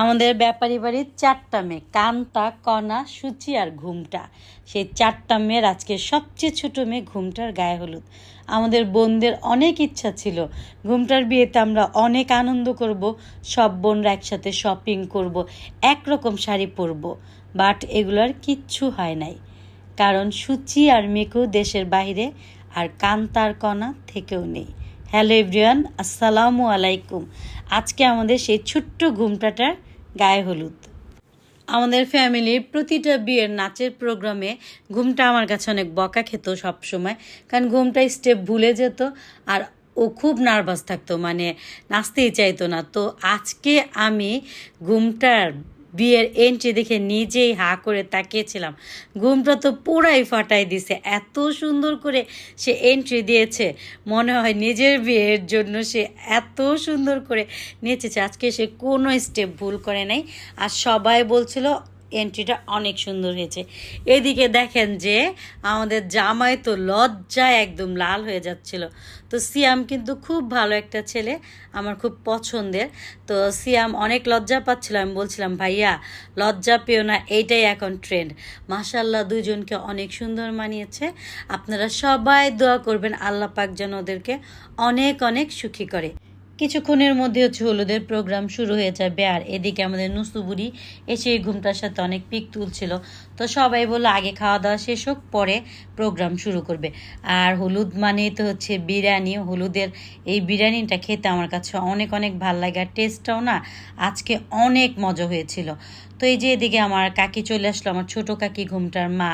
আমাদের ব্যাপারী বাড়ির চারটা মেয়ে, কান্তা, কণা, সুচি আর ঘুমটা। সেই চারটা মেয়ের আজকে সবচেয়ে ছোটো মেয়ে ঘুমটার গায়ে হলুদ। আমাদের বোনদের অনেক ইচ্ছা ছিল। ঘুমটার বিয়েতে আমরা অনেক আনন্দ করব, সব বোনরা একসাথে শপিং করব, একরকম শাড়ি পরব। বাট এগুলোর কিচ্ছু হয় নাই। কারণ সুচি আর মিকু দেশের বাইরে আর কান্তার কণা থেকেও নেই। হ্যালো এভরিওয়ান আসসালামু আলাইকুম। আজকে আমাদের সেই ছোট্ট ঘুমটাটার গায়ে হলুদ। আমাদের ফ্যামিলির প্রতিটা বিয়ের নাচের প্রোগ্রামে ঘুমটা আমার কাছে অনেক বকা খেত সবসময়। কারণ ঘুমটা স্টেপ ভুলে যেত আর ও খুব নার্ভাস থাকতো মানে নাচতেই চাইতো না। তো আজকে আমি ঘুমটার বিয়ের এন্ট্রি দেখে নিজেই হা করে তাকিয়েছিলাম। ঘুমটা তো পুরাই ফাটাই দিছে, এত সুন্দর করে সে এন্ট্রি দিয়েছে। মনে হয় নিজের বিয়ের জন্য সে এত সুন্দর করে নিয়েছে আজকে সে কোনো স্টেপ ভুল করে নাই। আর সবাই বলছিল এন্ট্রিটা অনেক সুন্দর হয়েছে। এদিকে দেখেন যে, আমাদের জামাই তো লজ্জায় একদম লাল হয়ে যাচ্ছিল। তো সিয়াম কিন্তু খুব ভালো একটা ছেলে, আমার খুব পছন্দের। তো সিয়াম অনেক লজ্জা পাচ্ছিল, আমি বলছিলাম, ভাইয়া, লজ্জা পেও না, এইটাই এখন ট্রেন্ড মাসাল্লাহ দুজনকে অনেক সুন্দর মানিয়েছে। আপনারা সবাই দোয়া করবেন, আল্লাহ পাক যেন ওদেরকে অনেক অনেক সুখী করে। কিছুক্ষণের মধ্যে হচ্ছে হলুদের প্রোগ্রাম শুরু হয়ে যাবে। আর এদিকে আমাদের নুসুবুড়ি এসে এই ঘুমটার সাথে অনেক পিক তুলছিল। তো সবাই বলল, আগে খাওয়া দাওয়া শেষ হোক, পরে প্রোগ্রাম শুরু করবে। আর হলুদ মানে তো হচ্ছে বিরিয়ানি। হলুদের এই বিরিয়ানিটা খেতে আমার কাছে অনেক অনেক ভালো লাগে। আর টেস্টটাও না আজকে অনেক মজা হয়েছিল। তো এই যে এদিকে আমার কাকি চলে আসলো, আমার ছোট কাকি, ঘুমটার মা।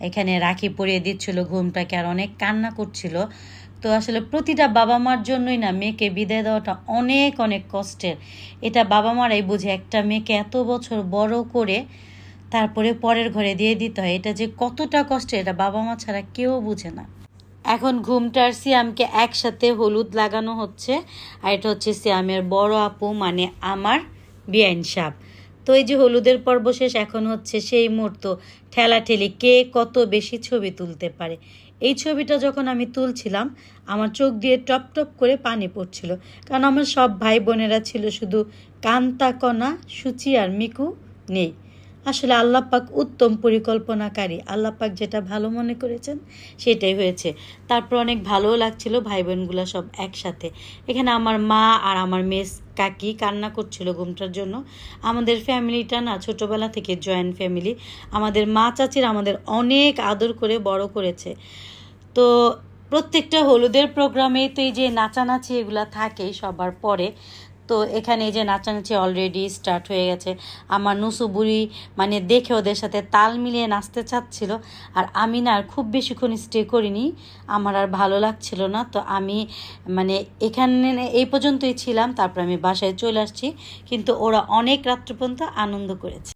এখানে রাখি পরিয়ে দিচ্ছিল ঘুমটাকে আর অনেক কান্না করছিল। তো আসলে প্রতিটা বাবা মার জন্যই না মেয়েকে বিদায় দেওয়াটা অনেক অনেক কষ্টের। এটা বাবা মারাই বুঝে একটা মেয়েকে এত বছর বড় করে তারপরে পরের ঘরে দিয়ে দিতে হয়, এটা যে কতটা কষ্টের, এটা বাবা মা ছাড়া কেউ বুঝে না। এখন ঘুমটার সিয়ামকে একসাথে হলুদ লাগানো হচ্ছে, আর এটা হচ্ছে সিয়ামের বড় আপু মানে আমার বিআইন সাপ। তো এই যে হলুদের পর্ব শেষ, এখন হচ্ছে সেই মুহূর্ত, ঠেলাঠেলি, কে কত বেশি ছবি তুলতে পারে। এই ছবিটা যখন আমি তুলছিলাম, আমার চোখ দিয়ে টপ টপ করে পানি পড়ছিল। কারণ আমার সব ভাই বোনেরা ছিল শুধু কান্তা কণা, সুচি আর মিকু নেই। আসলে আল্লাপাক উত্তম পরিকল্পনাকারী। আল্লাপাক যেটা ভালো মনে করেছেন, সেটাই হয়েছে। তারপর অনেক ভালোও লাগছিল ভাই বোনগুলো সব একসাথে। এখানে আমার মা আর আমার মেস কাকি কান্না করছিল ঘুমটার জন্য। আমাদের ফ্যামিলিটা না ছোটোবেলা থেকে জয়েন্ট ফ্যামিলি। আমাদের মা চাচির আমাদের অনেক আদর করে বড় করেছে। তো প্রত্যেকটা হলুদের প্রোগ্রামে তো এই যে নাচানাচি এগুলা থাকে সবার পরে তো এখানে এই যে নাচানাচি অলরেডি স্টার্ট হয়ে গেছে। আমার নুসু বুড়ি মানে দেখে ওদের সাথে তাল মিলিয়ে নাচতে চাচ্ছিল। আর আমি না আর খুব বেশিক্ষণ স্টে করিনি। আমার আর ভালো লাগছিল না। তো আমি মানে এখানে এই পর্যন্তই ছিলাম। তারপর আমি বাসায় চলে আসছি। কিন্তু ওরা অনেক রাত্র পর্যন্ত আনন্দ করেছে।